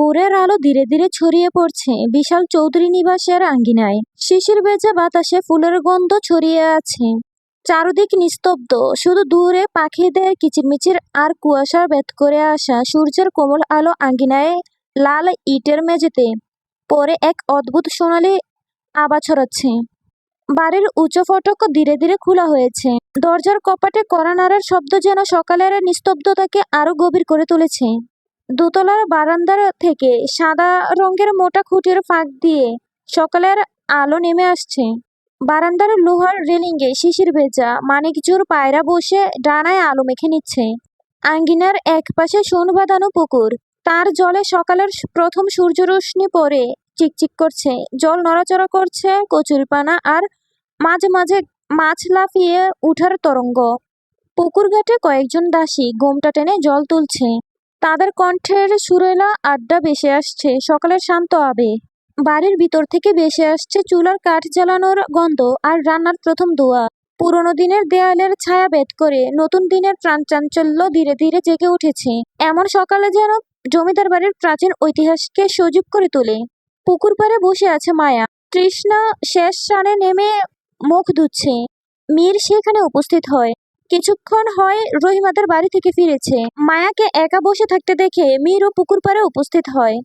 ভোরের আলো ধীরে ধীরে ছড়িয়ে পড়ছে। বিশাল চৌধুরী নিবাসের আঙ্গিনায়। শিশির ভেজা বাতাসে ফুলের গন্ধ ছড়িয়ে আছে। চারদিক নিস্তব্ধ। শুধু দূরে পাখিদের কিচিরমিচির আর কুয়াশা ভেদ করে আসা সূর্যের কোমল আলো আঙ্গিনায় লাল ইটের মেঝেতে পরে এক অদ্ভুত সোনালি আবা ছড়াচ্ছে। বাড়ির উঁচু ফটক ধীরে ধীরে খোলা হয়েছে। দরজার কপাটে কড়া নাড়ার শব্দ যেন সকালের নিস্তব্ধতাকে আরও গভীর করে তুলেছে। দোতলার বারান্দার থেকে সাদা রঙের মোটা খুঁটির ফাঁক দিয়ে সকালের আলো নেমে আসছে। বারান্দার লোহার রেলিংয়ে শিশির ভেজা মানিকজোর পায়রা বসে ডানায় আলো মেখে নিচ্ছে। আঙ্গিনার এক পাশে সোন বাঁধানো পুকুর। তার জলে সকালের প্রথম সূর্যরশ্মি পড়ে চিকচিক করছে, জল নড়াচড়া করছে কচুরিপানা আর মাঝে মাঝে মাছ লাফিয়ে উঠার তরঙ্গ। পুকুর ঘাটে কয়েকজন দাসী গোমটা টেনে জল তুলছে। তাদের কণ্ঠের সুরেলা আড্ডা ভেসে আসছে। সকালের শান্ত আবে। বাড়ির ভিতর থেকে ভেসে আসছে চুলার কাঠ জ্বালানোর গন্ধ আর রান্নার প্রথম দোয়া। পুরনো দিনের দেয়ালের ছায়া ভেদ করে নতুন দিনের প্রাণ চাঞ্চল্য ধীরে ধীরে জেগে উঠেছে। এমন সকালে যেন জমিদার বাড়ির প্রাচীন ঐতিহাসকে সজীব করে তোলে। পুকুর পাড়ে বসে আছে মায়া। তৃষ্ণা শেষ সানে নেমে মুখ ধুচ্ছে। মীর সেখানে উপস্থিত হয়। কিছুক্ষণ হয় রহিমাদের বাড়ি থেকে ফিরেছে। মায়াকে একা বসে থাকতে দেখে মীরও পুকুর পাড়ে উপস্থিত হয়।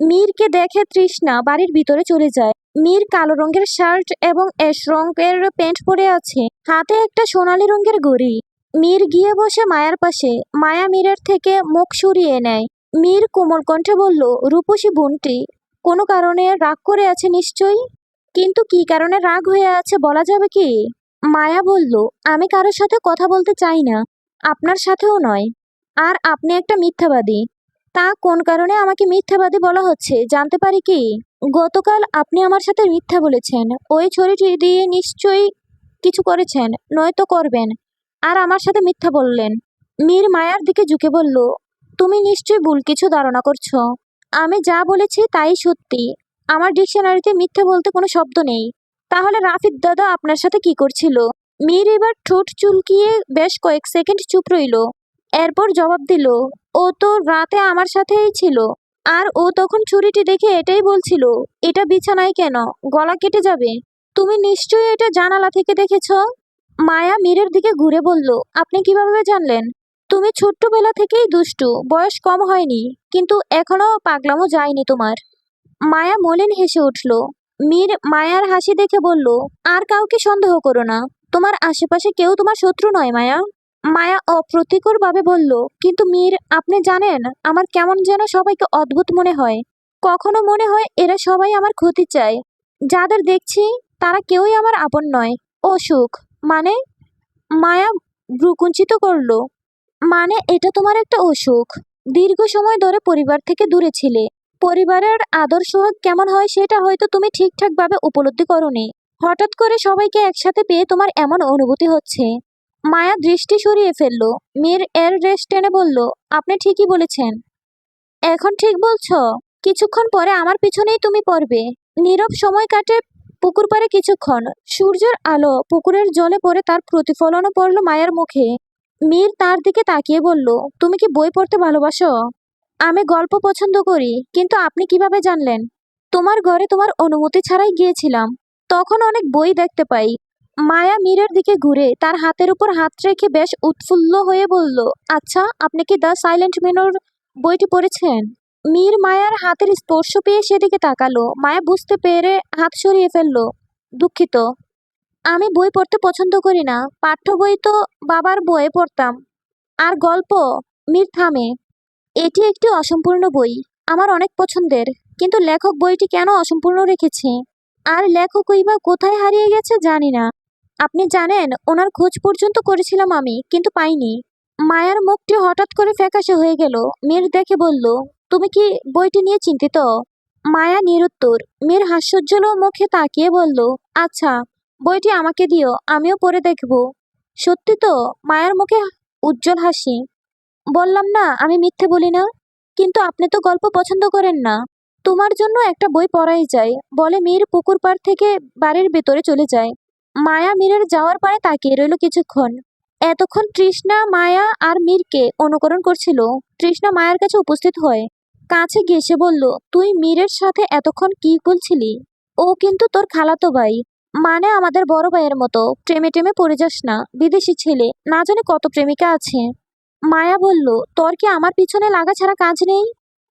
মীরকে দেখে তৃষ্ণা বাড়ির ভিতরে চলে যায়। মীর কালো রঙের শার্ট এবং অ্যাশ রঙের প্যান্ট পরে আছে। হাতে একটা সোনালী রঙের ঘড়ি। মীর গিয়ে বসে মায়ার পাশে। মায়া মীরের থেকে মুখ সরিয়ে নেয়। মীর কোমল কণ্ঠে বলল, রূপসী বোনটি, কোনো কারণে রাগ করে আছে নিশ্চয়ই? কিন্তু কি কারণে রাগ হয়ে আছে বলা যাবে কি? মায়া বলল, আমি কারোর সাথে কথা বলতে চাই না। আপনার সাথেও নয়। আর আপনি একটা মিথ্যাবাদী। তা কোন কারণে আমাকে মিথ্যাবাদী বলা হচ্ছে, জানতে পারি কি? গতকাল আপনি আমার সাথে মিথ্যা বলেছেন। ওই ছড়িটি দিয়ে নিশ্চয়ই কিছু করেছেন, নয়তো করবেন। আর আমার সাথে মিথ্যা বললেন। মীর মায়ার দিকে ঝুঁকে বলল, তুমি নিশ্চয়ই ভুল কিছু ধারণা করছ। আমি যা বলেছি তাই সত্যি। আমার ডিকশনারিতে মিথ্যা বলতে কোনো শব্দ নেই। তাহলে রাফিদ দাদা আপনার সাথে কি করছিল? মীর এবার ঠোঁট চুলকিয়ে বেশ কয়েক সেকেন্ড চুপ রইল। এরপর জবাব দিল, ও তো রাতে আমার সাথেই ছিল। আর ও তখন ছুরিটি দেখে এটাই বলছিল, এটা বিছানায় কেন? গলা কেটে যাবে। তুমি নিশ্চয়ই এটা জানালা থেকে দেখেছ? মায়া মীরের দিকে ঘুরে বলল, আপনি কীভাবে জানলেন? তুমি ছোট্টবেলা থেকেই দুষ্টু, বয়স কম হয়নি, কিন্তু এখনও পাগলামো যায়নি তোমার। মায়া মলিন হেসে উঠল মীর মায়ার হাসি দেখে বলল, আর কাউকে সন্দেহ করো না। তোমার আশেপাশে কেউ তোমার শত্রু নয়, মায়া। মায়া অপ্রতিকর ভাবে বলল, কিন্তু মীর, আপনি জানেন, আমার কেমন যেন সবাইকে অদ্ভুত মনে হয়। কখনো মনে হয় এরা সবাই আমার ক্ষতি চায়। যাদের দেখছি, তারা কেউই আমার আপন নয়। অসুখ মানে? মায়া ভ্রুকুঞ্চিত করল মানে এটা তোমার একটা অসুখ? দীর্ঘ সময় ধরে পরিবার থেকে দূরে ছিলে। পরিবারের আদর সোহাগ কেমন হয় সেটা হয়তো তুমি ঠিকঠাকভাবে উপলব্ধি করনি। হঠাৎ করে সবাইকে একসাথে পেয়ে তোমার এমন অনুভূতি হচ্ছে। মায়া দৃষ্টি সরিয়ে ফেলল। মীর এর রেশ টেনে বলল, আপনি ঠিকই বলেছেন। এখন ঠিক বলছ? কিছুক্ষণ পরে আমার পিছনেই তুমি পড়বে। নীরব সময় কাটে পুকুর পাড়ে কিছুক্ষণ। সূর্যের আলো পুকুরের জলে পড়ে তার প্রতিফলনও পড়ল মায়ের মুখে। মীর তার দিকে তাকিয়ে বলল, তুমি কি বই পড়তে ভালোবাসো? আমি গল্প পছন্দ করি, কিন্তু আপনি কীভাবে জানলেন? তোমার ঘরে তোমার অনুমতি ছাড়াই গিয়েছিলাম। তখন অনেক বই দেখতে পাই। মায়া মীরের দিকে ঘুরে তার হাতের উপর হাত রেখে বেশ উৎফুল্ল হয়ে বলল আচ্ছা আপনি কি দ্য সাইলেন্ট মিনোর বইটি পড়েছেন? মীর মায়ার হাতের স্পর্শ পেয়ে সেদিকে তাকালো। মায়া বুঝতে পেরে হাত সরিয়ে ফেলল, দুঃখিত। আমি বই পড়তে পছন্দ করি না। পাঠ্য বই তো বাবার বইয়ে পড়তাম। আর গল্প? মীর থামে। এটি একটি অসম্পূর্ণ বই, আমার অনেক পছন্দের, কিন্তু লেখক বইটি কেন অসম্পূর্ণ রেখেছে? আর লেখকই বা কোথায় হারিয়ে গেছে জানি না। আপনি জানেন, ওনার খোঁজ পর্যন্ত করেছিলাম আমি, কিন্তু পাইনি। মায়ার মুখটি হঠাৎ করে ফ্যাকাশে হয়ে গেল। মীর দেখে বলল, তুমি কি বইটি নিয়ে চিন্তিত? মায়া নিরুত্তর, মীর হাস্যোজ্জ্বল মুখে তাকিয়ে বলল আচ্ছা বইটি আমাকে দিও, আমিও পড়ে দেখব। সত্যি তো? মায়ের মুখে উজ্জ্বল হাসি। বললাম না, আমি মিথ্যে বলি না। কিন্তু আপনি তো গল্প পছন্দ করেন না। তোমার জন্য একটা বই পড়াই যায়। বলে মীর পুকুর পাড় থেকে বাড়ির ভেতরে চলে যায়। মায়া মীরের যাওয়ার পরে তাকিয়ে রইল কিছুক্ষণ। এতক্ষণ তৃষ্ণা, মায়া আর মীরকে অনুকরণ করছিল। তৃষ্ণা মায়ের কাছে উপস্থিত হয়। কাছে গিয়ে সে বলল, তুই মীরের সাথে এতক্ষণ কি বলছিলি? ও কিন্তু তোর খালাতো ভাই। মানে আমাদের বড় ভাইয়ের মতো। প্রেমে টেমে পড়ে যাস না। বিদেশি ছেলে। না জানে কত প্রেমিকা আছে। মায়া বলল, তোর কি আমার পিছনে লাগা ছাড়া কাজ নেই?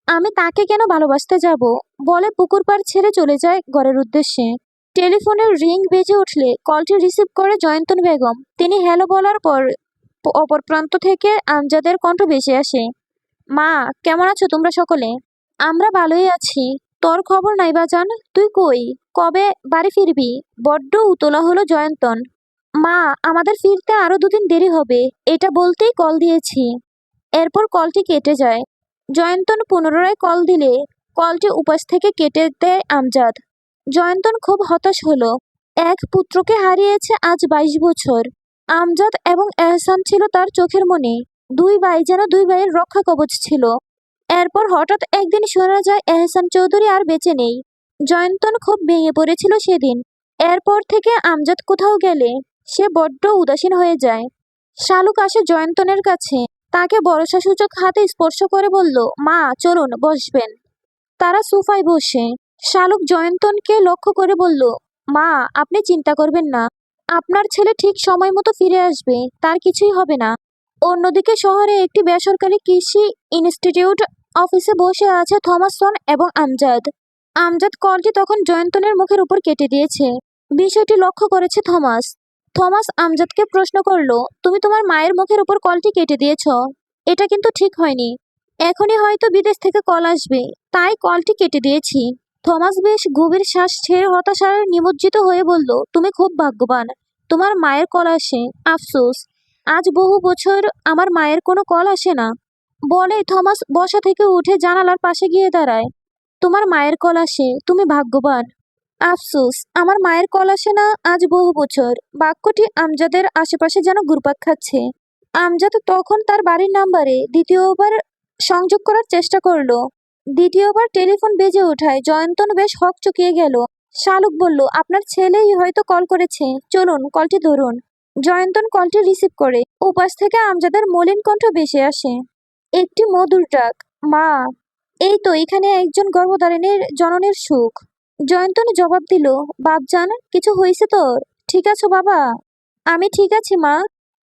আমি তাকে কেন ভালোবাসতে যাব? বলে পুকুর পাড় ছেড়ে চলে যায় ঘরের উদ্দেশ্যে। টেলিফোনের রিং বেজে উঠলে কলটি রিসিভ করে জয়ন্তন বেগম। তিনি হ্যালো বলার পর অপর প্রান্ত থেকে আমজাদের কণ্ঠ ভেসে আসে। মা, কেমন আছো তোমরা সকলে? আমরা ভালোই আছি। তোর খবর নাই বাজান তুই কই? কবে বাড়ি ফিরবি? বড্ড উতলা হলো জয়ন্তন। মা, আমাদের ফিরতে আরও দুদিন দেরি হবে। এটা বলতেই কল দিয়েছি। এরপর কলটি কেটে যায়। জয়ন্তন পুনরায় কল দিলে, কলটি উপাস থেকে কেটে দেয় আমজাদ। জয়ন্তন খুব হতাশ হলো। এক পুত্রকে হারিয়েছে আজ বাইশ বছর। আমজাদ এবং এহসান ছিল তার চোখের মনে। দুই ভাই যেন দুই ভাইয়ের রক্ষা কবচ ছিল। এরপর হঠাৎ একদিন শোনা যায়, এহসান চৌধুরী আর বেঁচে নেই। জয়ন্তন খুব ভেঙে পড়েছিল সেদিন। এরপর থেকে আমজাদ কোথাও গেলে। সে বড্ড উদাসীন হয়ে যায়। শালুক আসে জয়ন্তনের কাছে। তাকে ভরসাসূচক হাতে স্পর্শ করে বলল, মা, চলুন, বসবেন। তারা সোফায় বসে। শালুক জয়ন্তনকে লক্ষ্য করে বলল, মা, আপনি চিন্তা করবেন না। আপনার ছেলে ঠিক সময় মতো ফিরে আসবে, তার কিছুই হবে না। অন্যদিকে শহরে একটি বেসরকারি কৃষি ইনস্টিটিউট অফিসে বসে আছে থমাসন এবং আমজাদ। আমজাদ কলটি তখন জয়ন্তনের মুখের উপর কেটে দিয়েছে। বিষয়টি লক্ষ্য করেছে থমাস। থমাস আমজাদকে প্রশ্ন করল, তুমি তোমার মায়ের মুখের উপর কলটি কেটে দিয়েছ। এটা কিন্তু ঠিক হয়নি। এখনই হয়তো বিদেশ থেকে কল আসবে। তাই কলটি কেটে দিয়েছি। থমাস বেশ গভীর শ্বাস ছেড়ে হতাশায় নিমজ্জিত হয়ে বলল, তুমি খুব ভাগ্যবান। তোমার মায়ের কল আসে। আফসোস। আজ বহু বছর আমার মায়ের কোনো কল আসে না। বলে থমাস বসা থেকে উঠে জানালার পাশে গিয়ে দাঁড়ায়। তোমার মায়ের কল আসে। তুমি ভাগ্যবান। আফসোস, আমার মায়ের কল আসে না আজ বহু বছর। বাক্যটি আমজাদের আশেপাশে যেন ঘুরপাক খাচ্ছে। আমজাদ তখন তার বাড়ির নাম্বারে দ্বিতীয়বার সংযোগ করার চেষ্টা করল। দ্বিতীয়বার টেলিফোন বেজে ওঠায় জয়ন্তন বেশ হক চুকিয়ে গেল। শালুক বলল, আপনার ছেলেই হয়তো কল করেছে। চলুন, কলটি ধরুন। জয়ন্তন কলটি রিসিভ করে। উপাস থেকে আমজাদের মলিন কণ্ঠ ভেসে আসে। একটি মধুর ডাক। মা, এই তো এখানে একজন গর্ভধারিণীর জননীর সুখ। জয়ন্তন জবাব দিল বাপজান কিছু হয়েছে তোর ঠিক আছো বাবা? আমি ঠিক আছি, মা।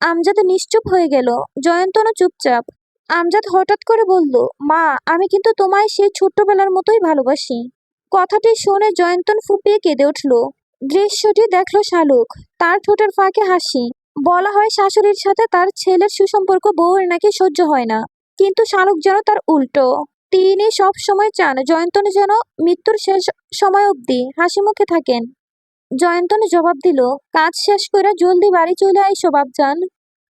আমজাদ নিশ্চুপ হয়ে গেল। জয়ন্তনও চুপচাপ। আমজাদ হঠাৎ করে বলল, মা, আমি কিন্তু তোমায় সেই ছোট্টবেলার মতোই ভালোবাসি। কথাটি শুনে জয়ন্তন ফুপিয়ে কেঁদে উঠল। দৃশ্যটি দেখল শালুক। তার ঠোঁটের ফাঁকে হাসি। বলা হয় শাশুড়ির সাথে তার ছেলের সুসম্পর্ক বউয়ের নাকি সহ্য হয় না। কিন্তু শালুক যেন তার উল্টো। তিনি সব সময় চান জয়ন্তন যেন মৃত্যুর শেষ সময় অবধি হাসি মুখে থাকেন। জয়ন্তন জবাব দিল, কাজ শেষ করে জলদি বাড়ি চলে আইসো বাপজান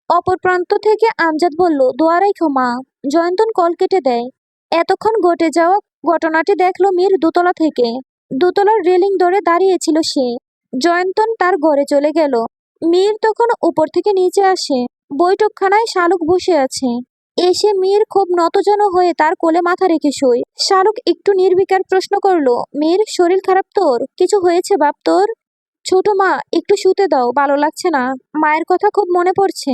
অপর প্রান্ত থেকে আমজাদ বলল, দোয়ারাই ক্ষমা। জয়ন্তন কল কেটে দেয়। এতক্ষণ ঘটে যাওয়া ঘটনাটি দেখল মীর দোতলা থেকে। দোতলার রেলিং ধরে দাঁড়িয়েছিল সে। জয়ন্তন তার ঘরে চলে গেল। মীর তখন উপর থেকে নিচে আসে। বৈঠকখানায় শালুক বসে আছে। এসে মেয়ের খুব নতজন হয়ে তার কোলে মাথা রেখে শোয় শালুক একটু নির্বিকার প্রশ্ন করল, মেয়ের শরীর খারাপ তোর? কিছু হয়েছে বাপ তোর? ছোট মা, একটু শুতে দাও, ভালো লাগছে না। মায়ের কথা খুব মনে পড়ছে।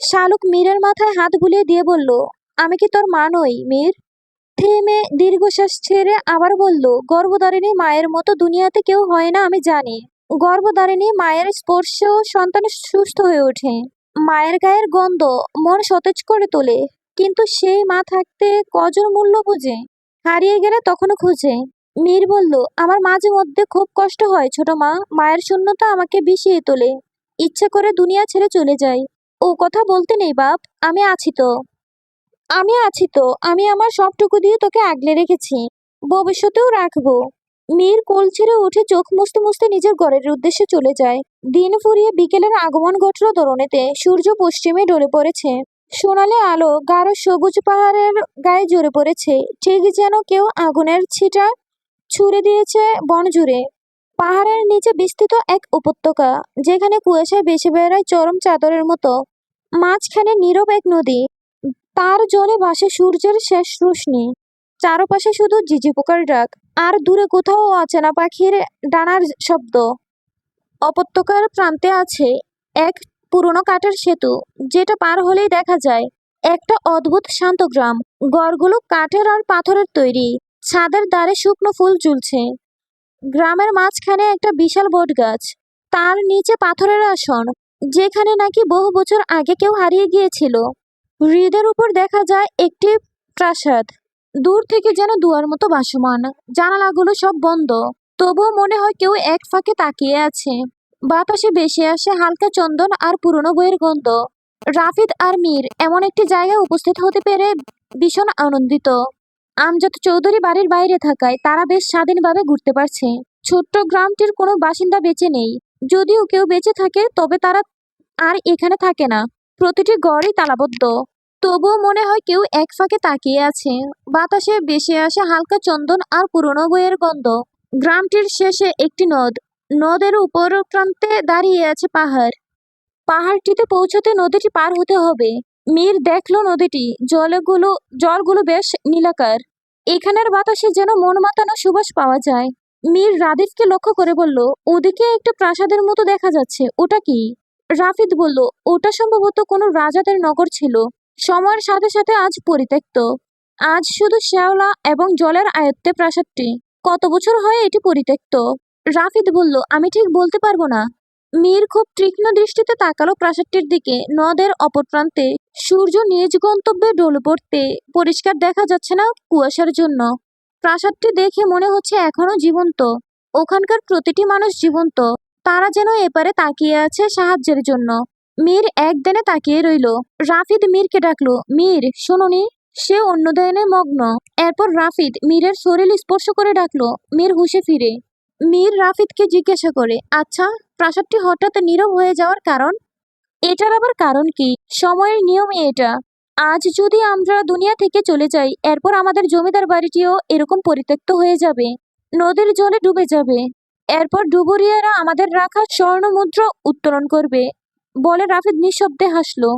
শালুক মীরের মাথায় হাত বুলিয়ে দিয়ে বলল, আমি কি তোর মা নই, মীর? থেমে দীর্ঘশ্বাস ছেড়ে আবার বলল, গর্ভধারিণী মায়ের মতো দুনিয়াতে কেউ হয় না, আমি জানি। গর্ভধারিণী মায়ের স্পর্শেও সন্তান সুস্থ হয়ে ওঠে। মায়ের গায়ের গন্ধ মন সতেজ করে তোলে, কিন্তু সেই মা থাকতে কজন মূল্য বুঝে? হারিয়ে গেলে তখনও খুঁজে। মীর বলল, আমার মাঝে মধ্যে খুব কষ্ট হয়, ছোট মা। মায়ের শূন্যতা আমাকে বিষিয়ে তোলে। ইচ্ছে করে দুনিয়া ছেড়ে চলে যাই। ও কথা বলতে নেই, বাপ। আমি আছি তো। আমি আছি তো। আমি আমার সবটুকু দিয়ে তোকে আগলে রেখেছি। ভবিষ্যতেও রাখব। মীর কোল ছেড়ে উঠে চোখ মুছতে মুছতে নিজের ঘরের উদ্দেশ্যে চলে যায়। দিন ফুরিয়ে বিকেলের আগমন ঘটল দরনেতে সূর্য পশ্চিমে ডলে পড়েছে। সোনালি আলো গাঢ় সবুজ পাহাড়ের গায়ে জড়ে পড়েছে। ঠিক যেন কেউ আগুনের ছিটা ছুড়ে দিয়েছে বন জুড়ে। পাহাড়ের নিচে বিস্তৃত এক উপত্যকা, যেখানে কুয়াশায় বেশি বেড়ায় চরম চাদরের মতো। মাঝখানে নীরব এক নদী। তার জলে ভাসে সূর্যের শেষ রোশনি। চারপাশে শুধু ঝিঝি পোকার ডাক, আর দূরে কোথাও আছে না পাখির ডানার শব্দ। উপত্যকার প্রান্তে আছে এক পুরনো কাঠের সেতু, যেটা পার হলেই দেখা যায়। একটা অদ্ভুত শান্ত গ্রাম ঘরগুলো কাঠের আর পাথরের তৈরি, ছাদের দ্বারে শুকনো ফুল ঝুলছে। গ্রামের মাঝখানে একটা বিশাল বট গাছ তার নিচে পাথরের আসন, যেখানে নাকি বহু বছর আগে কেউ হারিয়ে গিয়েছিল। হ্রদের উপর দেখা যায় একটি প্রাসাদ। দূর থেকে যেন দুয়ার মতো ভাসমান। জানালাগুলো সব বন্ধ। তবুও মনে হয় কেউ এক ফাঁকে তাকিয়ে আছে। বাতাসে ভেসে আসে হালকা চন্দন আর পুরনো বইয়ের গন্ধ। রাফিদ আর মীর এমন একটি জায়গায় উপস্থিত হতে পেরে ভীষণ আনন্দিত। আমজাদ চৌধুরী বাড়ির বাইরে থাকায় তারা বেশ স্বাধীনভাবে ঘুরতে পারছে। ছোট্ট গ্রামটির কোনো বাসিন্দা বেঁচে নেই। যদিও কেউ বেঁচে থাকে, তবে তারা আর এখানে থাকে না। প্রতিটি গড়ই তালাবদ্ধ। তবুও মনে হয় কেউ এক ফাঁকে তাকিয়ে আছে। বাতাসে ভেসে আসে হালকা চন্দন আর পুরনো বইয়ের গন্ধ। গ্রামটির শেষে একটি নদ। নদের উপর প্রান্তে দাঁড়িয়ে আছে পাহাড়। পাহাড়টিতে পৌঁছতে নদীটি পার হতে হবে। মীর দেখল নদীটি। জলগুলো জলগুলো বেশ নীলাকার। এখানের বাতাসে যেন মন মাতানো সুবাস পাওয়া যায়। মীর রাদিফকে লক্ষ্য করে বলল, ওদিকে একটা প্রাসাদের মতো দেখা যাচ্ছে। ওটা কি? রাফিদ বলল, ওটা সম্ভবত কোনো রাজাদের নগর ছিল। সময়ের সাথে সাথে আজ পরিত্যক্ত। আজ শুধু শ্যাওলা এবং জলের আয়ত্তে প্রাসাদটি। কত বছর হয় এটি পরিত্যক্ত? রাফিদ বলল, আমি ঠিক বলতে পারব না। মীর খুব তীক্ষ্ণ দৃষ্টিতে তাকালো প্রাসাদটির দিকে। নদের অপর প্রান্তে সূর্য নিজ গন্তব্যে ডলে পড়তে পরিষ্কার দেখা যাচ্ছে না কুয়াশার জন্য। প্রাসাদটি দেখে মনে হচ্ছে এখনও জীবন্ত। ওখানকার প্রতিটি মানুষ জীবন্ত। তারা যেন এপারে তাকিয়ে আছে সাহায্যের জন্য। মীর একদিনে তাকিয়ে রইল। রাফিদ মীরকে ডাকলো, মীর শোনোনি সে অন্য ধ্যানে মগ্ন। এরপর রাফিদ মীরের শরীর স্পর্শ করে ডাকলো, মীর হুশে ফিরে। মীর রাফিদকে জিজ্ঞাসা করে আচ্ছা প্রাসাদটি হঠাৎ নীরব হয়ে যাওয়ার কারণ? এটার আবার কারণ কি? সময়ের নিয়মই এটা। আজ যদি আমরা দুনিয়া থেকে চলে যাই, এরপর আমাদের জমিদার বাড়িটিও এরকম পরিত্যক্ত হয়ে যাবে। নদীর জলে ডুবে যাবে। এরপর ডুবুরিয়ারা আমাদের রাখা স্বর্ণ মুদ্র উত্তোলন করবে। বলে রাফিদ নিঃশব্দে হাসলো।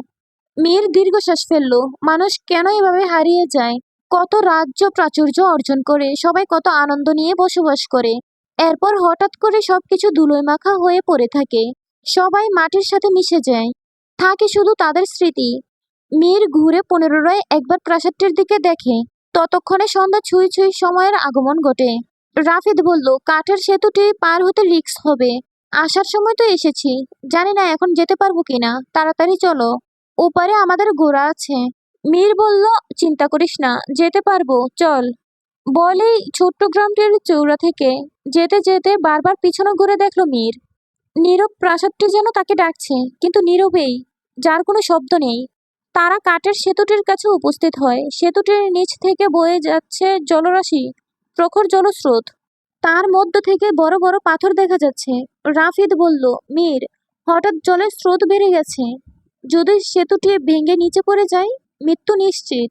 মীর দীর্ঘশ্বাস ফেলল। মানুষ কেন এভাবে হারিয়ে যায়? কত রাজ্য প্রাচুর্য অর্জন করে, সবাই কত আনন্দ নিয়ে বসবাস করে। এরপর হঠাৎ করে সবকিছু ধুলোয় মাখা হয়ে পড়ে থাকে। সবাই মাটির সাথে মিশে যায়। থাকে শুধু তাদের স্মৃতি। মীর ঘুরে পুনরায় একবার প্রাসাদটির দিকে দেখে। ততক্ষণে সন্ধ্যা ছুঁই ছুঁই সময়ের আগমন ঘটে। রাফিদ বলল, কাঠের সেতুটি পার হতে রিক্স হবে। আসার সময় তো এসেছি। জানি না এখন যেতে পারব কিনা। তাড়াতাড়ি চলো। ওপারে আমাদের ঘোড়া আছে। মীর বলল, চিন্তা করিস না, যেতে পারব, চল। বলেই ছোট্ট গ্রামটির চৌড়া থেকে। যেতে যেতে বারবার পিছনে ঘুরে দেখল মীর। নীরব প্রাসাদটি যেন তাকে ডাকছে, কিন্তু নীরবেই, যার কোনো শব্দ নেই। তারা কাঠের সেতুটির কাছে উপস্থিত হয়। সেতুটির নিচ থেকে বয়ে যাচ্ছে জলরাশি, প্রখর জলস্রোত। তার মধ্য থেকে বড় বড় পাথর দেখা যাচ্ছে। রাফিদ বলল, মীর, হঠাৎ জলের স্রোত বেড়ে গেছে। যদি সেতুটি ভেঙে নিচে পড়ে যায়, মৃত্যু নিশ্চিত।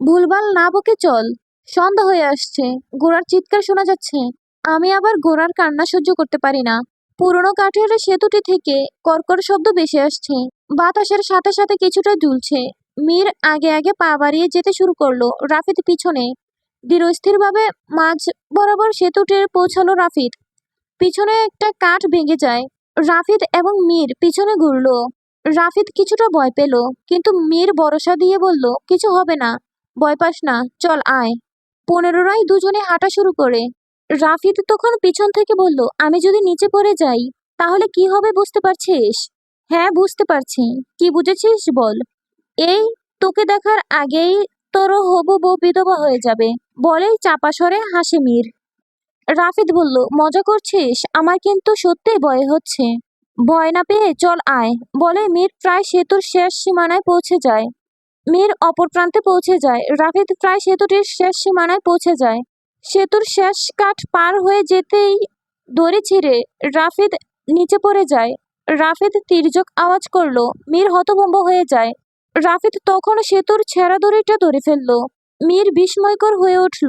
ভুলভাল না বকে চল, সন্ধ্যা হয়ে আসছে। গোড়ার চিৎকার শোনা যাচ্ছে। আমি আবার গোড়ার কান্না সহ্য করতে পারি না। পুরনো কাঠের সেতুটি থেকে কর্কর শব্দ বেশি আসছে। বাতাসের সাথে সাথে কিছুটা দুলছে। মীর আগে আগে পা বাড়িয়ে যেতে শুরু করল। রাফিদ পিছনে ধীরস্থিরভাবে মাঝ বরাবর সেতুটির পৌঁছালো রাফিদ পিছনে একটা কাঠ ভেঙে যায়। রাফিদ এবং মীর পিছনে ঘুরলো। রাফিদ কিছুটা ভয় পেল, কিন্তু মীর ভরসা দিয়ে বলল, কিছু হবে না, ভয় পাস না, চল আয়। পনেরোরাই দুজনে হাঁটা শুরু করে। রাফিদ তখন পিছন থেকে বলল, আমি যদি নিচে পড়ে যাই, তাহলে কি হবে বুঝতে পারছিস? হ্যাঁ বুঝতে পারছি। কি বুঝেছিস বল? এই তোকে দেখার আগেই তোর হবু বউ বিধবা হয়ে যাবে। বলেই চাপা স্বরে হাসে মীর। রাফিদ বলল, মজা করছিস? আমার কিন্তু সত্যিই ভয় হচ্ছে। ভয় না পেয়ে চল আয়। বলে মীর প্রায় সেতুর শেষ সীমানায় পৌঁছে যায়। মীর অপর প্রান্তে পৌঁছে যায়। রাফিদ প্রায় সেতুটির শেষ সীমানায় পৌঁছে যায়। সেতুর শেষ কাঠ পার হয়ে যেতেই দড়ি ছিঁড়ে রাফিদ নিচে পড়ে যায়। রাফিদ তির্যক আওয়াজ করল, মীর হতভম্ব হয়ে যায়। রাফিদ তখন সেতুর ছেঁড়া দড়িটা ধরে ফেলল। মীর বিস্ময়কর হয়ে উঠল।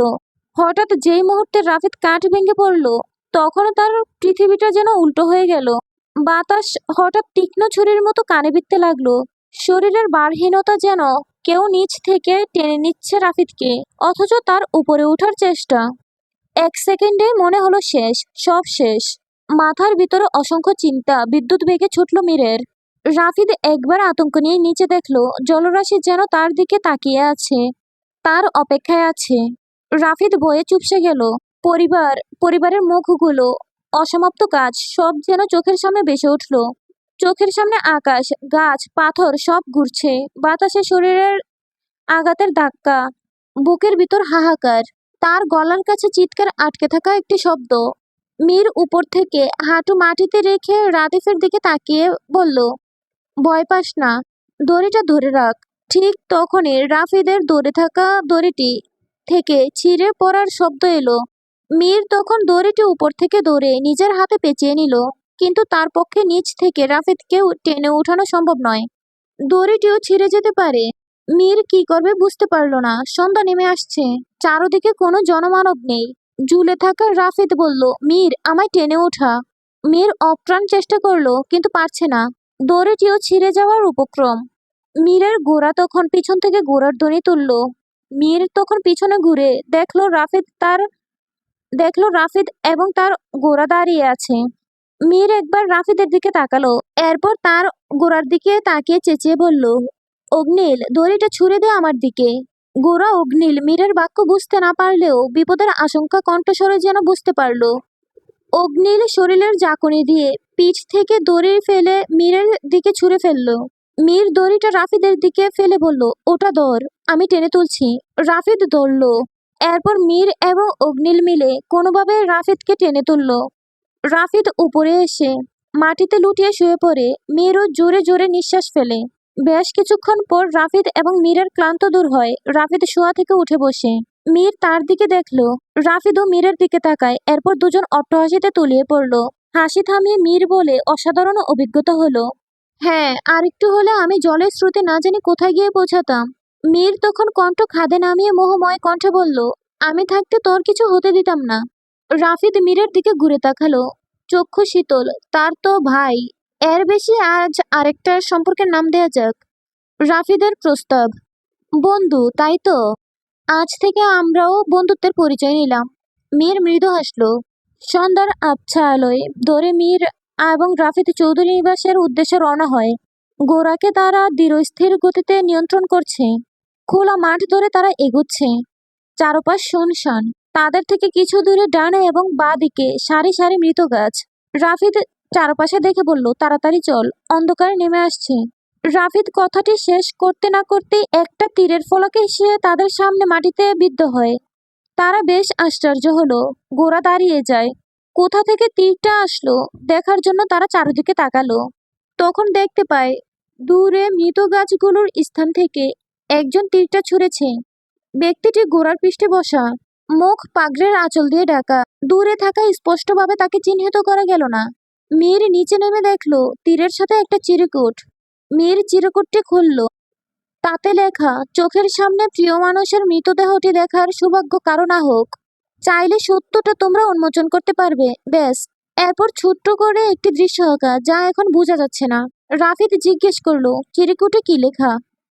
হঠাৎ যেই মুহূর্তে রাফিদ কাঠ ভেঙে পড়ল, তখন তার পৃথিবীটা যেন উল্টো হয়ে গেল। বাতাস হঠাৎ তীক্ষ্ণ ছুরির মতো কানে বিঁধতে লাগল। শরীরের বারহীনতা যেন কেউ নিচ থেকে টেনে নিচ্ছে রাফিদকে অথচ তার উপরে ওঠার চেষ্টা। এক সেকেন্ডে মনে হলো শেষ, সব শেষ। মাথার ভিতরে অসংখ্য চিন্তা, বিদ্যুৎ বেগে ছুটল মীরের। রাফিদ একবার আতঙ্ক নিয়ে নিচে দেখল, জলরাশি যেন তার দিকে তাকিয়ে আছে, তার অপেক্ষায় আছে। রাফিদ ভয়ে চুপসে গেল। পরিবার, পরিবারের মুখগুলো, অসমাপ্ত কাজ, সব যেন চোখের সামনে বেসে উঠল। চোখের সামনে আকাশ, গাছ, পাথর, সব ঘুরছে। বাতাসে শরীরের আঘাতের ধাক্কা, বুকের ভিতর হাহাকার, তার গলার কাছে চিৎকার আটকে থাকা একটি শব্দ। মীর উপর থেকে হাঁটু মাটিতে রেখে রাদিফের দিকে তাকিয়ে বলল ভয় পাস না। দড়িটা ধরে রাখ। ঠিক তখনই রাফিদের দড়ে থাকা দড়িটি থেকে ছিঁড়ে পড়ার শব্দ এলো। মীর তখন দড়িটি উপর থেকে দৌড়ে নিজের হাতে পেঁচিয়ে নিল, কিন্তু তার পক্ষে নিচ থেকে রাফিদকে টেনে উঠানো সম্ভব নয়। দড়িটিও ছিঁড়ে যেতে পারে। মীর কি করবে বুঝতে পারল না। সন্ধ্যা নেমে আসছে। চারদিকে কোনো জনমানব নেই। ঝুলে থাকা রাফিদ বলল, মীর, আমায় টেনে ওঠা। মীর অপ্রাণ চেষ্টা করল, কিন্তু পারছে না। দড়িটিও ছিঁড়ে যাওয়ার উপক্রম। মীরের ঘোড়া তখন পিছন থেকে ঘোড়ার ধ্বনি তুলল। মীর তখন পিছনে ঘুরে দেখল রাফিদ তার, দেখল রাফিদ এবং তার ঘোড়া দাঁড়িয়ে আছে। মীর একবার রাফিদের দিকে তাকালো, এরপর তার ঘোড়ার দিকে তাকিয়ে চেঁচিয়ে বলল, অগ্নিল, দড়িটা ছুড়ে দে আমার দিকে। গোরা অগ্নিল মীরের বাক্য বুঝতে না পারলেও বিপদের আশঙ্কা কণ্ঠস্বরে যেন বুঝতে পারল। অগ্নিল শরীরের জাকনি দিয়ে পিঠ থেকে দড়ি ফেলে মীরের দিকে ছুঁড়ে ফেলল। মীর দড়িটা রাফিদের দিকে ফেলে বলল, ওটা দর আমি টেনে তুলছি। রাফিদ ধরলো। এরপর মীর এবং অগ্নিল মিলে কোনোভাবে রাফিদকে টেনে তুললো। রাফিদ উপরে এসে মাটিতে লুটিয়ে শুয়ে পড়ে। মীরও জোরে জোরে নিঃশ্বাস ফেলে। বেশ কিছুক্ষণ পর রাফিদ এবং মীরের ক্লান্ত দূর হয়। রাফিদ শোয়া থেকে উঠে বসে। মীর তার দিকে দেখল। রাফিদ ও মীরের দিকে তাকায়। এরপর দুজন অট্টহাসিতে তুলিয়ে পড়ল। হাসি থামিয়ে মীর বলে অসাধারণ অভিজ্ঞতা হলো। হ্যাঁ আর একটু হলে আমি জলের স্রোতে না জানি কোথায় গিয়ে পৌঁছাতাম। মীর তখন কণ্ঠ খাদে নামিয়ে মোহময় কণ্ঠে বলল, আমি থাকতে তোর কিছু হতে দিতাম না। রাফিদ মীরের দিকে ঘুরে তাকালো। চক্ষু শীতল, তার তো ভাই। এর বেশি আজ আরেকটার সম্পর্কের নাম দেয়া যাক। রাফিদের প্রস্তাব, বন্ধু, তাই তো। আজ থেকে আমরাও বন্ধুত্বের পরিচয় নিলাম। মীর মৃদু হাসলো। সন্ধ্যার আবছা আলোয় ধরে মীর এবং রাফিদ চৌধুরী নিবাসের উদ্দেশ্যে রওনা হয়। গোরাকে তারা দৃঢ়স্থির গতিতে নিয়ন্ত্রণ করছে। খোলা মাঠ ধরে তারা এগুচ্ছে। চারপাশ শুনশান। তাদের থেকে কিছু দূরে ডানে এবং বাঁ দিকে সারি সারি মৃত গাছ। রাফিদ চারপাশে দেখে বলল, তাড়াতাড়ি চল, অন্ধকার নেমে আসছে। রাফিদ কথাটি শেষ করতে না করতে একটা তীরের ফলকে সে তাদের সামনে মাটিতে বিদ্ধ হয়। তারা বেশ আশ্চর্য হলো। গোড়া দাঁড়িয়ে যায়। কোথা থেকে তীরটা আসলো? দেখার জন্য তারা চারিদিকে তাকালো। তখন দেখতে পায়, দূরে মৃত গাছগুলোর স্থান থেকে একজন তীরটা ছুঁড়েছে। ব্যক্তিটি গোড়ার পৃষ্ঠে বসা, মুখ পাগড়ের আঁচল দিয়ে ঢাকা। দূরে থাকা স্পষ্টভাবে তাকে চিহ্নিত করা গেল না। মেয়ের নিচে নেমে দেখল, তীরের সাথে একটা চিরকুট। মেয়ের চিরকুটটি খুলল। তাতে লেখা, চোখের সামনে প্রিয় মানুষের মৃতদেহটি দেখার সৌভাগ্য কারও না হোক। চাইলে সত্যটা তোমরা উন্মোচন করতে পারবে। ব্যাস। এরপর ছোট্ট করে একটি দৃশ্য আঁকা, যা এখন বোঝা যাচ্ছে না। রাফিদ জিজ্ঞেস করল কিরিকুটে কি লেখা?